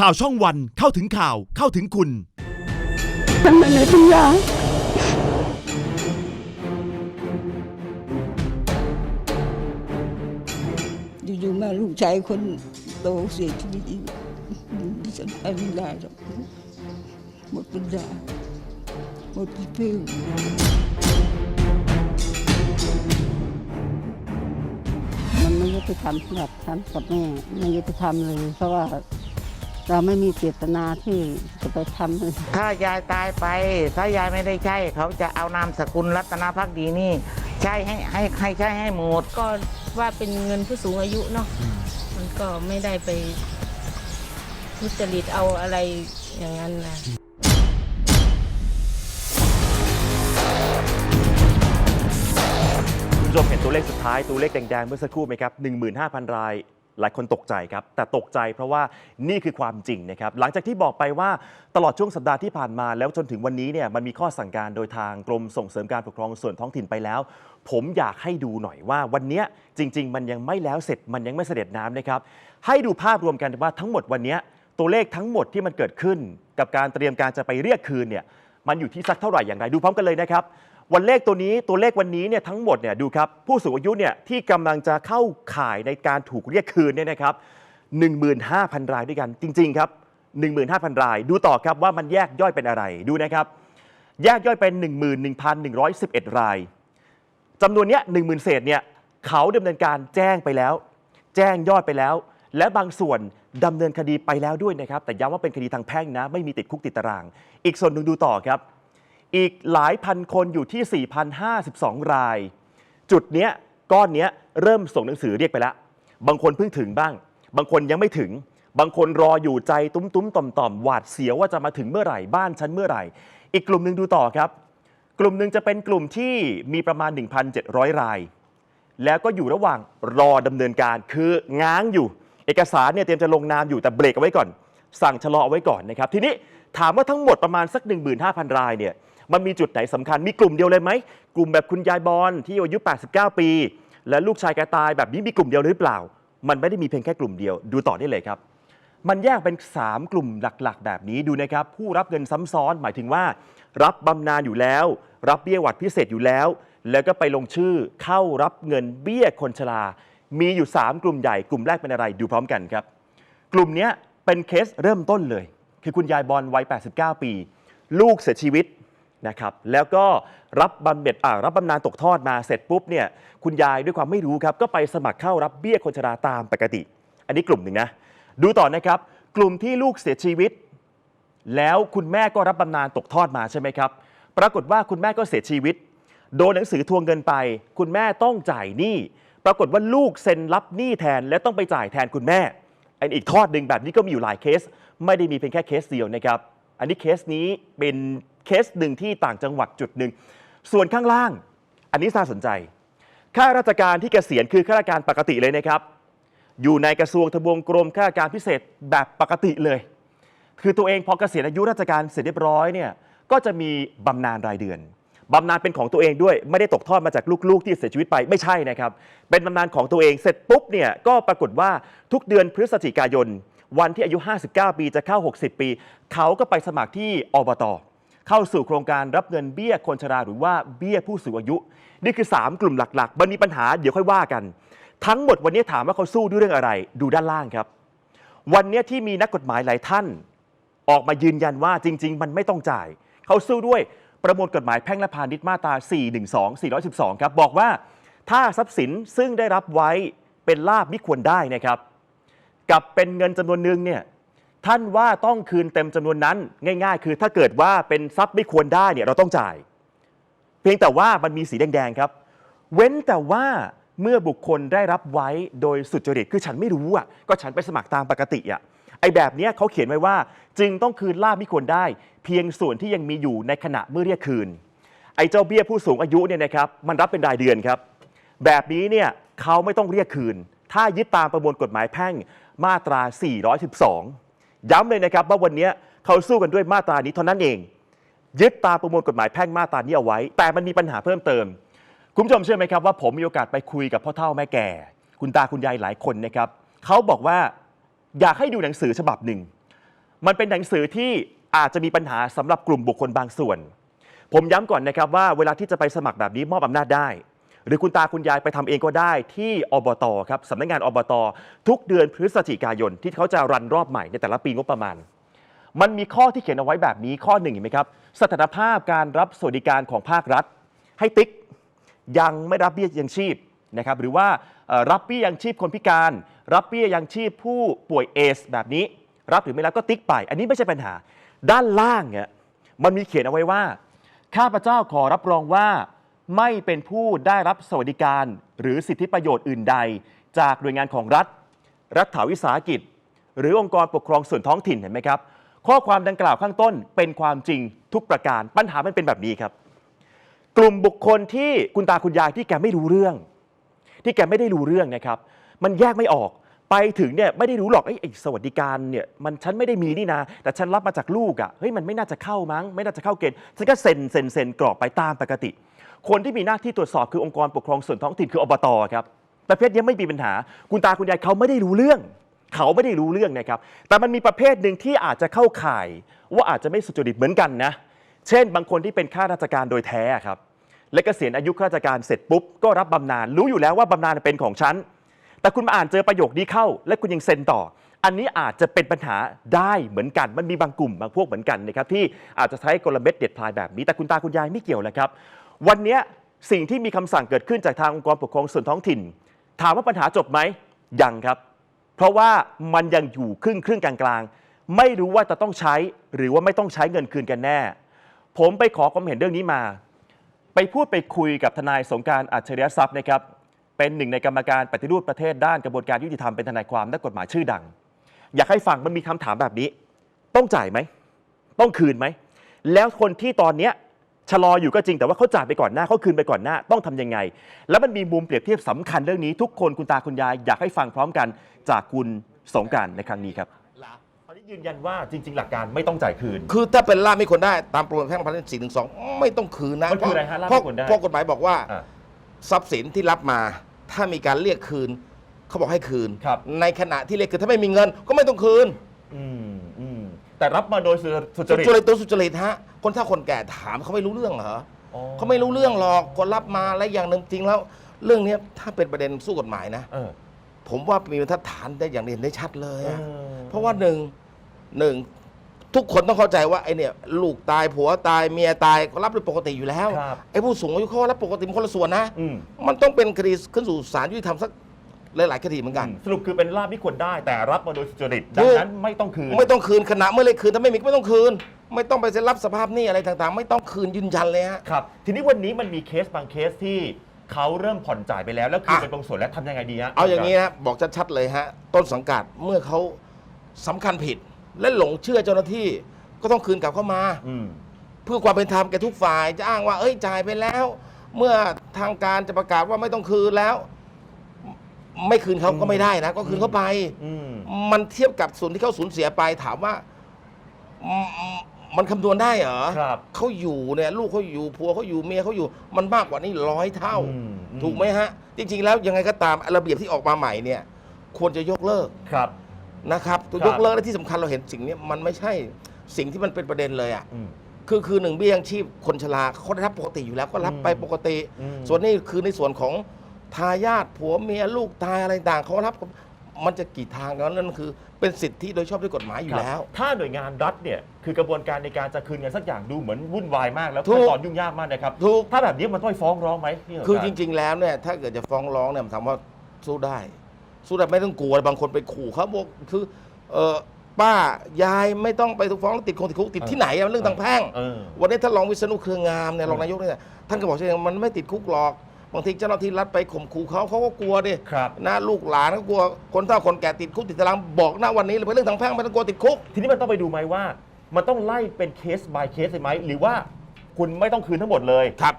ข่าวช่องวันเข้าถึงข่าวเข้าถึงคุณทำไมในปัญญาอยู่ๆมาลูกชายคนโตเสียชีวิตอีกดิฉันไปไม่ได้หรอกหมดปัญญาหมดที่พึ่งมันไม่ยุติธรรมสำหรับฉันกับแม่ไม่ยุติธรรมเลยเพราะว่า เราไม่มีเจตนาที่จะไปทำเลยถ้ายายตายไป ถ้ายายไม่ได้ใช่ เขาจะเอานามสกุลรัตนพักดีนี่ ใช่ให้ให้ให้ใช่ให้หมด ก็ว่าเป็นเงินผู้สูงอายุเนาะมันก็ไม่ได้ไปทุจริตเอาอะไรอย่างนั้นนะคุณผู้ชมเห็นตัวเลขสุดท้ายตัวเลขแดงๆเมื่อสักครู่ไหมครับ 15,000 ราย หลายคนตกใจครับ แต่ตกใจเพราะว่านี่คือความจริงนะครับ หลังจากที่บอกไปว่าตลอดช่วงสัปดาห์ที่ผ่านมาแล้วจนถึงวันนี้เนี่ยมันมีข้อสั่งการโดยทางกรมส่งเสริมการปกครองส่วนท้องถิ่นไปแล้ว ผมอยากให้ดูหน่อยว่าวันนี้จริง ๆ มันยังไม่แล้วเสร็จมันยังไม่เสด็จน้ำนะครับ ให้ดูภาพรวมกันว่าทั้งหมดวันนี้ตัวเลขทั้งหมดที่มันเกิดขึ้น กับการเตรียมการจะไปเรียกคืนเนี่ยมันอยู่ที่สักเท่าไหร่อย่างไรดูพร้อมกันเลยนะครับ วันเลขตัวนี้ตัวเลขวันนี้เนี่ยทั้งหมดเนี่ยดูครับผู้สูงอายุเนี่ยที่กำลังจะเข้าข่ายในการถูกเรียกคืนเนี่ยนะครับ15,000 รายด้วยกันจริง ๆ ครับ 15,000 ราย ดูต่อครับว่ามันแยกย่อยเป็นอะไรดูนะครับ แยกย่อยเป็น 11,111 รายจำนวนเนี้ย10,000เศษเนี่ยเขาดำเนินการแจ้งไปแล้ว แจ้งยอดไปแล้ว และบางส่วนดำเนินคดีไปแล้วด้วยนะครับ แต่ย้ำว่าเป็นคดีทางแพ่งนะ ไม่มีติดคุกติดตาราง อีกส่วนหนึ่งดูต่อครับ อีกหลายพันคนอยู่ที่ 4,052 ราย จุดเนี้ยก้อนเนี้ยเริ่มส่งหนังสือเรียกไปแล้ว บางคนเพิ่งถึงบ้าง บางคนยังไม่ถึง บางคนรออยู่ใจตุ้มตุ้มต่อมต่อมๆหวาดเสียวว่าจะมาถึงเมื่อไหร่บ้านฉันเมื่อไหร่ อีกกลุ่มหนึ่งดูต่อครับ กลุ่มหนึ่งจะเป็นกลุ่มที่มีประมาณ 1,700 ราย แล้วก็อยู่ระหว่างรอดำเนินการคือง้างอยู่ เอกสารเนี่ยเตรียมจะลงนามอยู่แต่เบรกเอาไว้ก่อน สั่งชะลอเอาไว้ก่อนนะครับทีนี้ถามว่าทั้งหมดประมาณสัก 15,000 รายเนี่ย มันมีจุดไหนสำคัญมีกลุ่มเดียวเลยไหมกลุ่มแบบคุณยายบอลที่อายุ 89 ปี และลูกชายแกตายแบบนี้มีกลุ่มเดียวหรือเปล่า มันไม่ได้มีเพียงแค่กลุ่มเดียวดูต่อได้เลยครับ มันแยกเป็น 3 กลุ่มหลักๆ แบบนี้ดูนะครับผู้รับเงินซ้ำซ้อนหมายถึงว่า รับบำนาญอยู่แล้ว รับเบี้ยหวัดพิเศษอยู่แล้ว แล้วก็ไปลงชื่อเข้ารับเงินเบี้ยคนชรามีอยู่ 3 กลุ่มใหญ่กลุ่มแรกเป็นอะไรดูพร้อมกันครับ กลุ่มเนี้ยเป็นเคสเริ่มต้นเลย คือคุณยายบอลวัย 89 ปี ลูกเสียชีวิต นะครับแล้วก็รับบำเหน็จอ่ารับบำนาญตกทอดมาเสร็จปุ๊บเนี่ยคุณยายด้วยความไม่รู้ครับก็ไปสมัครเข้ารับเบี้ยคนชราตามปกติ อันนี้กลุ่มหนึ่งนะดูต่อนะครับ กลุ่มที่ลูกเสียชีวิต แล้วคุณแม่ก็รับบำนาญตกทอดมาใช่ไหมครับ ปรากฏว่าคุณแม่ก็เสียชีวิต โดนหนังสือทวงเงินไป คุณแม่ต้องจ่ายหนี้ปรากฏว่าลูกเซ็นรับหนี้แทนและต้องไปจ่ายแทนคุณแม่อันอีกทอดหนึ่งแบบนี้ก็มีอยู่หลายเคส ไม่ได้มีเพียงแค่เคสเดียวนะครับ อันนี้เคสนี้เป็น เคสหนึ่งที่ต่างจังหวัดจุดหนึ่ง ส่วนข้างล่าง อันนี้น่าสนใจ ข้าราชการที่เกษียณคือข้าราชการปกติเลยนะครับ อยู่ในกระทรวงทบวงกรมข้าราชการพิเศษแบบปกติเลย คือตัวเองพอเกษียณอายุราชการเสร็จเรียบร้อยเนี่ย ก็จะมีบำนาญรายเดือนบำนาญเป็นของตัวเองด้วยไม่ได้ตกทอดมาจากลูกๆ ที่เสียชีวิตไปไม่ใช่นะครับ เป็นบำนาญของตัวเองเสร็จปุ๊บเนี่ยก็ปรากฏว่าทุกเดือนพฤศจิกายน วันที่อายุ 59 ปีจะเข้า 60 ปี เขาก็ไปสมัครที่อบต เข้าสู่โครงการรับเงินเบี้ยคนชราหรือว่าเบี้ยผู้สูงอายุ นี่คือ 3 กลุ่มหลักๆ มันมีปัญหาเดี๋ยวค่อยว่ากัน ทั้งหมดวันนี้ถามว่าเขาสู้ด้วยเรื่องอะไร ดูด้านล่างครับ วันนี้ที่มีนักกฎหมายหลายท่าน ออกมายืนยันว่าจริง ๆ มันไม่ต้องจ่าย เขาสู้ด้วยประมวลกฎหมายแพ่งและพาณิชย์มาตรา 412 412 ครับ บอกว่าถ้าทรัพย์สินซึ่งได้รับไว้เป็นลาบมิควรได้นะครับ กับเป็นเงินจำนวนหนึ่งเนี่ย ท่านว่าต้องคืนเต็มจำนวนนั้น ง่าย ๆ คือถ้าเกิดว่าเป็นทรัพย์ไม่ควรได้เนี่ยเราต้องจ่าย เพียงแต่ว่ามันมีสีแดงๆครับ เว้นแต่ว่าเมื่อบุคคลได้รับไว้โดยสุจริตคือฉันไม่รู้อะก็ฉันไปสมัครตามปกติอะไอ้แบบเนี้ยเขาเขียนไว้ว่า จึงต้องคืนลาบมิควรได้ เพียงส่วนที่ยังมีอยู่ในขณะเมื่อเรียกคืน ไอ้เจ้าเบี้ยผู้สูงอายุเนี่ยนะครับมันรับเป็นรายเดือนครับ แบบนี้เนี่ยเขาไม่ต้องเรียกคืน ถ้ายึดตามประมวลกฎหมายแพ่งมาตรา 412 ย้ำเลยนะครับว่าวันนี้เขาสู้กันด้วยมาตรานี้เท่านั้นเอง ยึดตามประมวลกฎหมายแพ่งมาตรานี้เอาไว้ แต่มันมีปัญหาเพิ่มเติม คุณผู้ชมเชื่อไหมครับว่าผมมีโอกาสไปคุยกับพ่อเฒ่าแม่แก่ คุณตาคุณยายหลายคนนะครับเขาบอกว่าอยากให้ดูหนังสือฉบับหนึ่ง มันเป็นหนังสือที่อาจจะมีปัญหาสำหรับกลุ่มบุคคลบางส่วน ผมย้ำก่อนนะครับว่าเวลาที่จะไปสมัครแบบนี้มอบอำนาจได้ หรือคุณตาคุณยายไปทำเองก็ได้ที่อบตครับสำนักงานอบต ทุกเดือนพฤศจิกายน ที่เขาจะรันรอบใหม่ในแต่ละปีงบประมาณ มันมีข้อที่เขียนเอาไว้แบบนี้ข้อหนึ่งเห็นไหมครับสถานภาพการรับสวัสดิการของภาครัฐ ให้ติ๊กยังไม่รับเบี้ยยังชีพนะครับหรือว่ารับเบี้ยยังชีพคนพิการ รับเบี้ยยังชีพผู้ป่วยเอส แบบนี้ รับหรือไม่รับก็ติ๊กไป อันนี้ไม่ใช่ปัญหา ด้านล่างเนี่ยมันมีเขียนเอาไว้ว่า ข้าพเจ้าขอรับรองว่า ไม่เป็นผู้ได้รับสวัสดิการ หรือสิทธิประโยชน์อื่นใด จากหน่วยงานของรัฐ รัฐวิสาหกิจ หรือองค์กรปกครองส่วนท้องถิ่นเห็นไหมครับ ข้อความดังกล่าวข้างต้นเป็นความจริงทุกประการปัญหามันเป็นแบบนี้ครับ กลุ่มบุคคลที่คุณตาคุณยายที่แกไม่รู้เรื่อง ที่แกไม่ได้รู้เรื่องนะครับ มันแยกไม่ออกไปถึงเนี่ยไม่ได้รู้หรอกไอ้ไอ้สวัสดิการเนี่ยมันฉันไม่ได้มีนี่นะ แต่ฉันรับมาจากลูกอะ่ะเฮ้ยมันไม่น่าจะเข้ามั้ง ไม่น่าจะเข้าเกณฑ์ฉันก็เซ็นเซ็นเซ็นกรอกไปตามปกติ คนที่มีหน้าที่ตรวจสอบคือองค์กรปกครองส่วนท้องถิ่นคืออบตครับประเภทนี้ไม่มีปัญหา คุณตาคุณยายเขาไม่ได้รู้เรื่อง เขาไม่ได้รู้เรื่องนะครับ แต่มันมีประเภทหนึ่งที่อาจจะเข้าข่ายว่าอาจจะไม่สุจริตเหมือนกันนะ เช่น บางคนที่เป็นข้าราชการโดยแท้ครับ และเกษียณอายุข้าราชการเสร็จปุ๊บก็รับบำนาญรู้อยู่แล้วว่าบำนาญเป็นของฉันแต่คุณมาอ่านเจอประโยคนี้เข้า และคุณยังเซ็นต่อ อันนี้อาจจะเป็นปัญหาได้เหมือนกัน มันมีบางกลุ่มบางพวกเหมือนกันนะครับที่อาจจะใช้กลเม็ดเด็ดพลายแบบนี้แต่คุณตาคุณยายไม่เกี่ยวเลยครับ วันนี้สิ่งที่มีคำสั่งเกิดขึ้นจากทางองค์กรปกครองส่วนท้องถิ่น ถามว่าปัญหาจบไหมยังครับ เพราะว่ามันยังอยู่ครึ่งครึ่งกลางๆไม่รู้ว่าจะต้องใช้หรือว่าไม่ต้องใช้เงินคืนกันแน่ ผมไปขอความเห็นเรื่องนี้มา ไปพูดไปคุยกับทนายสงการอัจฉริยทรัพย์นะครับเป็นหนึ่งในกรรมการปฏิรูปประเทศด้านกระบวนการยุติธรรมเป็นทนายความนักกฎหมายชื่อดัง อยากให้ฟังมันมีคำถามแบบนี้ ต้องจ่ายไหม ต้องคืนไหม แล้วคนที่ตอนเนี้ย ชะลออยู่ก็จริงแต่ว่าเขาจ่ายไปก่อนหน้าเขาคืนไปก่อนหน้าต้องทำยังไง แล้วมันมีมุมเปรียบเทียบสำคัญเรื่องนี้ทุกคนคุณตาคุณยายอยากให้ฟังพร้อมกันจากคุณสงกรารในครั้งนี้ครับ ตอนนี้ยืนยันว่าจริง ๆ หลักการไม่ต้องจ่ายคืน คือถ้าเป็นล่ามไม่คนได้ตามประมวลแพ่งพันธ์สี่หนึ่งสองไม่ต้องคืนนะมันคืออะไรฮะล่ามเพราะไม่ควรได้ เพราะกฎหมายบอกว่า อะ ทรัพย์สินที่รับมาถ้ามีการเรียกคืนเขาบอกให้คืน ครับ ในขณะที่เรียกคืนถ้าไม่มีเงินก็ไม่ต้องคืน อืมอืม แต่รับมาโดยสุจสุริตจริตตัวสุจริตฮะคนถ้าคนแก่ถามเขาไม่รู้เรื่องเหรออ๋อเขาไม่รู้เรื่องหรอกคนรับมาและอย่างหนึ่งจริงแล้ว เรื่องเนี้ยถ้าเป็นประเด็นสู้กฎหมายนะ เออ ผมว่ามีบรรทัดฐานได้อย่างเด่นได้ชัดเลยอะเออ เพราะว่าหนึ่งหนึ่งทุกคนต้องเข้าใจว่าไอเนี่ยลูกตายผัวตายเมียตายก็รับเป็นปกติอยู่แล้วครับ ไอ้ผู้สูงอายุเขาก็รับปกติมันคนละส่วนนะ อืม มันต้องเป็นคดีขึ้นสู่ศาลยุติธรรมสัก หลายๆคดีเหมือนกัน สรุปคือเป็นลาบที่ควรได้แต่รับมาโดยสุจริตถูดังกนั้นไม่ต้องคืน ไม่ต้องคืนขณะเมื่อเลยคืนถ้าไม่มีก็ไม่ต้องคืน ไม่ต้องไปเซ็นรับสภาพหนี้อะไรต่างๆ ไม่ต้องคืนยืนยันเลยฮะ ครับ ทีนี้วันนี้มันมีเคสบางเคสที่เขาเริ่มผ่อนจ่ายไปแล้ว แล้วคืนอะเป็นบางส่วนแล้วทำยังไงดีฮะเอาอย่างนี้นะบอกชัดๆเลยฮะต้นสังกัดเมื่อเขาสำคัญผิด และหลงเชื่อเจ้าหน้าที่ก็ต้องคืนกลับเข้ามาอืมเพื่อความเป็นธรรมแก่ทุกฝ่ายจะอ้างว่าเอ้ยจ่ายไปแล้ว เมื่อทางการจะประกาศว่าไม่ต้องคืนแล้ว ไม่คืนเขาก็ไม่ได้นะ ก็คืนเขาไป อืม มันเทียบกับส่วนที่เขาสูญเสียไปถามว่าอืมมันคำนวณได้เหรอครับ เขาอยู่เนี่ยลูกเขาอยู่ผัวเขาอยู่เมียเขาอยู่ มันมากกว่านี้ร้อยเท่า อืมอืมถูกไหมฮะ จริง ๆ แล้วยังไงก็ตามระเบียบที่ออกมาใหม่เนี่ย ควรจะยกเลิกครับ นะครับตัวยกเลิกและที่สำคัญเราเห็นสิ่งเนี้ยมันไม่ใช่สิ่งที่มันเป็นประเด็นเลยอะ อืม คือคือหนึ่งเบี้ยยังชีพคนชราเขาได้รับปกติอยู่แล้วก็รับไปปกติ อืมส่วนนี้คือในส่วนของ ทายาทผัวเมียลูกตายอะไรต่างเขารับมันจะกี่ทางกันนั่นคือ เป็นสิทธิโดยชอบด้วยกฎหมายอยู่แล้ว ถ้าหน่วยงานรัฐเนี่ยคือกระบวนการในการจะคืนเงินสักอย่างดูเหมือนวุ่นวายมากแล้วถูกขั้นตอนยุ่งยากมากนะครับถูกถ้าแบบนี้มันต้องไปฟ้องร้องไหมพี่สงกานต์คือจริง ๆ แล้วเนี่ยถ้าเกิดจะฟ้องร้องเนี่ยถามว่าสู้ได้ สู้ได้ไม่ต้องกลัวบางคนไปขู่เขาบอกคือเออป้ายายไม่ต้องไปถูกฟ้องแล้วติดคงติดคุกติดที่ไหนอะมันเรื่องทางแพ่งเออวันนี้ท่านรองวิษณุเครืองามเนี่ยรองนายกเนี่ยท่านก็บอกใช่ไหมมันไม่ติดคุกหรอก บางทีเจ้าหน้าที่รัฐไปข่มขู่เขาเขาก็กลัวดิครับ นะลูกหลานก็กลัวคนเฒ่าคนแก่ติดคุกติดตารางบอกนะวันนี้เลยเป็นเรื่องทางแพ่งไม่ต้องกลัวติดคุก ทีนี้มันต้องไปดูไหมว่า มันต้องไล่เป็นเคส by เคสเลยไหมหรือว่าคุณไม่ต้องคืนทั้งหมดเลย ครับ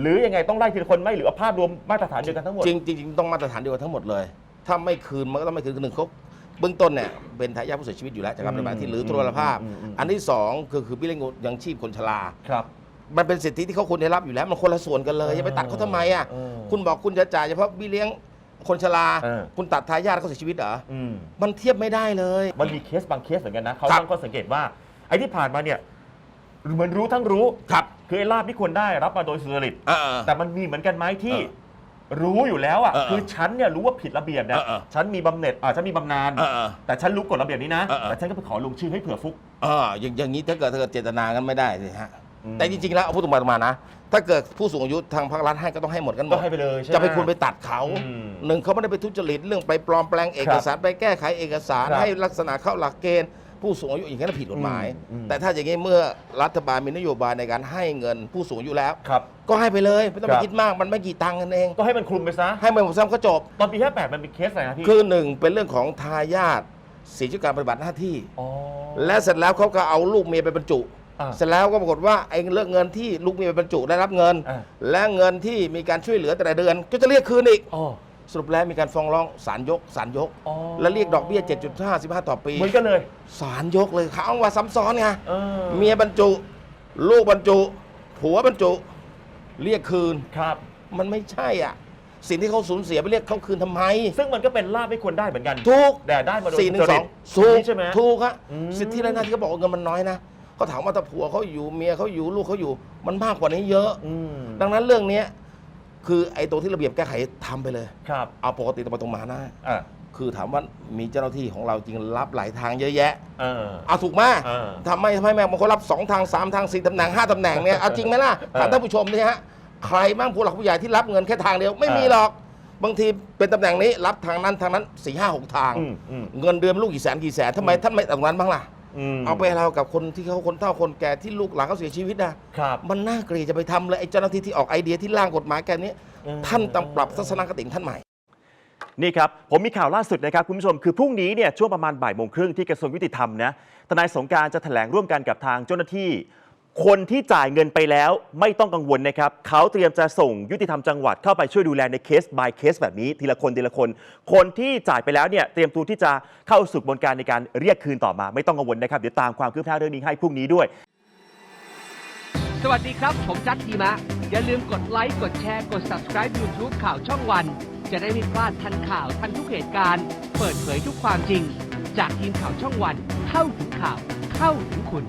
หรือยังไงต้องไล่ทีละคนไหมหรือเอาภาพรวมมาตรฐานเดียวกันทั้งหมด จริงจริงๆต้องมาตรฐานเดียวกันทั้งหมดเลย ถ้าไม่คืนมันก็ต้องไม่คืนคือหนึ่งเขาเบื้องต้นเนี่ยเป็นทายาทผู้เสียชีวิตอยู่แล้วจากการปฏิบัติที่หรือทุรภาพ อืมอืมอืม อันที่สองคือคือพี่เลี้ยงยังชีพคนชรา ครับ มันเป็นสิทธิที่เขาควรได้รับอยู่แล้ว มันคนละส่วนกันเลยเออจะไปตัดเขาทำไมอะเออคุณบอกคุณจะจ่ายเฉพาะพี่เลี้ยงคนชราเออ คุณตัดทายาทเขาเสียชีวิตเหรออืม มันเทียบไม่ได้เลย มันมีเคสบางเคสเหมือนกันนะเขาครับ ตั้งข้อสังเกตว่าไอ้ที่ผ่านมาเนี่ยเหมือนรู้ทั้งรู้ ครับคือไอ้ลาบที่ควรได้รับมาโดยสุจริตเออ แต่มันมีเหมือนกันไหมที่ เออรู้อยู่แล้วอะเออเออคือฉันเนี่ยรู้ว่าผิดระเบียบนะเออเออ ฉันมีบำเหน็จอ่าฉันมีบำนาญเออเออ แต่ฉันรู้กฎระเบียบนี้นะเออเออ แต่ฉันก็ไปขอลงชื่อให้เผื่อฟุก เอออย่างอย่างนี้ถ้าเกิดถ้าเกิดเจตนากันไม่ได้สิฮะ อืมแต่จริงๆแล้วเอาพูดตรงไปตรงมานะ ถ้าเกิดผู้สูงอายุทางภาครัฐให้ก็ต้องให้หมดกันหมก็ดให้ไปเลยใช่ไหม จะไปคุณไปตัดเขาอืมหนึ่งเขาไม่ได้ไปทุจริตเรื่องไปปลอมแปลงเอกสารไปแก้ไขเอกสารครับให้ลักษณะเข้าหลักเกณฑ์ ผู้สูงอายุอย่างนี้นผิดกฎหมายอืม แต่ถ้าอย่างนี้เมื่อรัฐบาลมีนโยบายในการให้เงินผู้สูงอายุแล้ว ครับ ก็ให้ไปเลยไม่ต้องคไปรับ คิดมากมันไม่กี่ตังค์กันเอง ก็ให้มันคลุมไปซะ ให้มันหมดซ้ำก็จบ ตอนปี58มันเป็นเคสอะไรนะพี่คือหนึ่งเป็นเรื่องของทายาทเสียชีวิตการปฏิบัติหน้าที่ อ๋อและเสร็จแล้วเขาก็เอาลูกเมียไปบรรจุ อ่าเสร็จแล้วก็ปรากฏว่าไอ้เรื่องเงินที่ลูกเมียไปบรรจุได้รับเงิน อ่า และเงินที่มีการช่วยเหลือแต่ละเดือน ก็จะเรียกคืนอีก อ๋อ สรุปแล้วมีการฟ้องร้องศาลยกศาลยก อ๋อ และเรียกดอกเบี้ย 7.5 15ต่อปีเหมือนกันเลยศาลยกเลยเขาเอาว่าซ้ำซ้อนไงเออเมียบรรจุ ลูกบรรจุ ผัวบรรจุ เรียกคืน ครับ มันไม่ใช่อะ สิ่งที่เขาสูญเสียไปเรียกเขาคืนทำไม ซึ่งมันก็เป็นลาบไม่ควรได้เหมือนกันถูก แต่ได้มาโดยสี่หนึ่งสองสุถูจกริตใช่ไหม ถูกฮะอืม สิทธิแรงงานที่เขาบอกว่าเงินมันน้อยนะ เขาถามว่าถ้าผัวเขาอยู่เมียเขาอยู่ลูกเขาอยู่ มันมากกว่านี้เยอะ อืมดังนั้นเรื่องเนี้ยคือไอ้ตัวที่ระเบียบแก้ไขทำไปเลย ครับเอาปกติตรงไปตรงมานะ อ่าคือถามว่ามีเจ้าหน้าที่ของเราจริงรับหลายทางเยอะแยะเออ เอาถูกไหมเออทำไมทำไมแม่บางคนรับสองทางสามทางสี่ตำแหน่งห้าตำแหน่งเนี่ยเอาจริงไหมล่ะเออถามท่านผู้ชมนี่ฮะใครบ้างผู้หลักผู้ใหญ่ที่รับเงินแค่ทางเดียวไม่มีเออหรอกบางทีเป็นตำแหน่งนี้รับทางนั้นทางนั้นสี่ห้าหกทาง อืมอืม เงินเดือนลูกกี่แสนกี่แสนทำไมท่านไม่ตรงนั้นบ้างล่ะ มเอาไปเรากับคนที่เขาคนเฒ่าคนแก่ที่ลูกหลานเขาเสียชีวิตนะครับ มันน่าเกลียดจะไปทำเลยไอ้เจ้าหน้าที่ที่ออกไอเดียที่ร่างกฎหมายแกนี้ อืม ท่านต้องปรับทัศนคติของท่านใหม่ นี่ครับ ผมมีข่าวล่าสุดนะครับ คุณผู้ชมคือพรุ่งนี้เนี่ยช่วงประมาณบ่ายโมงครึ่งที่กระทรวงยุติธรรมนะทนายสงกรารจะแถลงร่วมกันกับทางเจ้าหน้าที่ คนที่จ่ายเงินไปแล้วไม่ต้องกังวลนะครับเขาเตรียมจะส่งยุติธรรมจังหวัดเข้าไปช่วยดูแลในเคส by เคสแบบนี้ทีละคนทีละคน คนที่จ่ายไปแล้วเนี่ยเตรียมตัวที่จะเข้าสู่กระบวนการในการเรียกคืนต่อมา ไม่ต้องกังวลนะครับเดี๋ยวตามความคืบหน้าเรื่องนี้ให้พรุ่งนี้ด้วย สวัสดีครับ ผมจัดทีมะ อย่าลืมกดไลค์กดแชร์กด subscribe YouTube ข่าวช่องวัน จะได้ไม่พลาดทันข่าวทันทุกเหตุการณ์ เปิดเผยทุกความจริง จากทีมข่าวช่องวัน เข้าถึงข่าวเข้าถึงคุณ